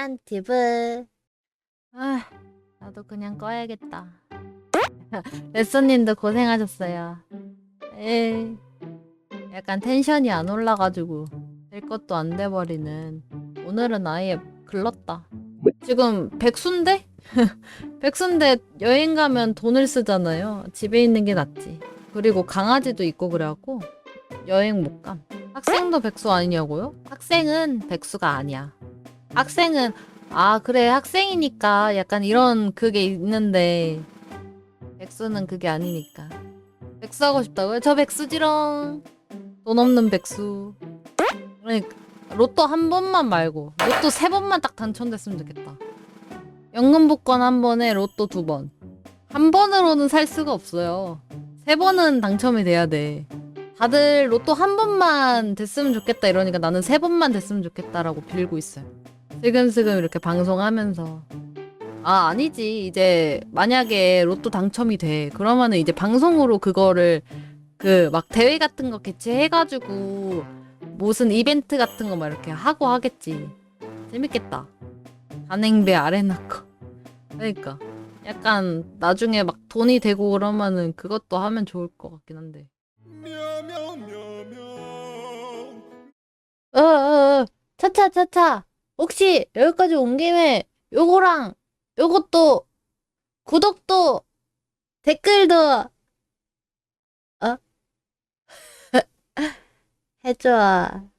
짠티브 아 나도 그냥 꺼야겠다 레서님도 고생하셨어요 에이 약간 텐션이 안 올라가지고 될 것도 안 돼버리는 오늘은 아예 글렀다 지금 백수인데? 백수인데 여행 가면 돈을 쓰잖아요 집에 있는 게 낫지 그리고 강아지도 있고 그래갖고 여행 못 감. 학생도 백수 아니냐고요? 학생은 백수가 아니야. 학생은 아 그래 학생이니까 약간 이런 그게 있는데 백수는 그게 아니니까. 백수 하고 싶다고요? 저 백수지롱. 돈 없는 백수. 그러니까 로또 한 번만 말고 로또 세 번만 딱 당첨됐으면 좋겠다. 연금 복권 한 번에 로또 두 번. 한 번으로는 살 수가 없어요. 세 번은 당첨이 돼야 돼. 다들 로또 한 번만 됐으면 좋겠다 이러니까 나는 세 번만 됐으면 좋겠다라고 빌고 있어요. 슬금슬금 이렇게 방송하면서. 아, 아니지. 이제 만약에 로또 당첨이 돼. 그러면은 이제 방송으로 그거를 그 막 대회 같은 거 개최해가지고 무슨 이벤트 같은 거 막 이렇게 하고 하겠지. 재밌겠다. 단행배 아레나 거. 그러니까. 약간 나중에 막 돈이 되고 그러면은 그것도 하면 좋을 것 같긴 한데. 어, 어, 어. 차차, 차차. 혹시 여기까지 온 김에 요거랑 요것도 구독도 댓글도 어? 해줘.